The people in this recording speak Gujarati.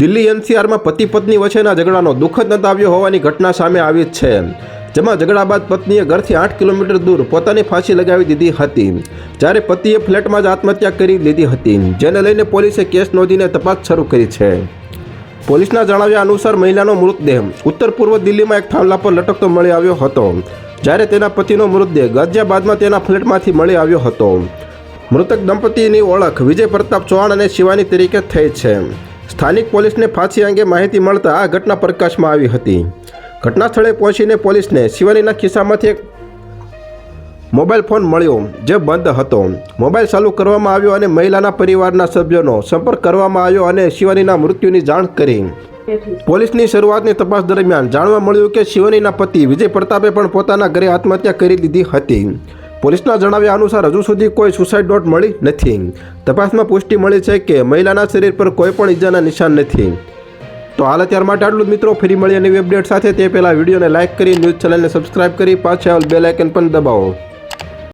દિલ્હી એનસીઆરમાં પતિ પત્ની વચ્ચેના ઝઘડાનો દુઃખદ નતાવ્યો હોવાની ઘટના સામે આવી છે. જેમાં ઝઘડા બાદ પત્નીએ ઘરથી આઠ કિલોમીટર દૂર પોતાની ફાંસી લગાવી દીધી હતી. જ્યારે પતિએ ફ્લેટમાં જ આત્મહત્યા કરી લીધી હતી. જેને લઈને પોલીસે કેસ નોંધીને તપાસ શરૂ કરી છે. પોલીસના જણાવ્યા અનુસાર મહિલાનો મૃતદેહ ઉત્તર પૂર્વ દિલ્હીમાં એક થાંભલા પર લટકતો મળી આવ્યો હતો. જ્યારે તેના પતિનો મૃતદેહ ગાઝિયાબાદમાં તેના ફ્લેટમાંથી મળી આવ્યો હતો. મૃતક દંપતીની ઓળખ વિજય પ્રતાપ ચૌહાણ અને શિવાની તરીકે થઈ છે. સ્થાનિક પોલીસને ફાંસી અંગે માહિતી મળતા આ ઘટના પ્રકાશમાં આવી હતી. ઘટના સ્થળે પહોંચીને પોલીસને શિવાનીના ખિસ્સામાંથી એક મોબાઈલ ફોન મળ્યો, જે બંધ હતો. મોબાઈલ ચાલુ કરવામાં આવ્યો અને મહિલાના પરિવારના સભ્યોનો સંપર્ક કરવામાં આવ્યો અને શિવાનીના મૃત્યુની જાણ કરી. પોલીસની શરૂઆતની તપાસ દરમિયાન જાણવા મળ્યું કે શિવાનીના પતિ વિજય પ્રતાપે પણ પોતાના ઘરે આત્મહત્યા કરી દીધી હતી. પોલીસના જણાવ્યા અનુસાર હજુ સુધી કોઈ સુસાઇડ નોટ મળી નથી. તપાસમાં પુષ્ટિ મળી છે કે મહિલાના શરીર પર કોઈ પણ ઈજાના નિશાન નથી. તો હાલ અત્યાર માટે આટલું જ મિત્રો. ફરી મળીએ નવી અપડેટ સાથે. તે પહેલાં વિડીયોને લાઇક કરી ન્યૂઝ ચેનલને સબસ્ક્રાઇબ કરી પાછળ બેલ આઇકન પણ દબાવો.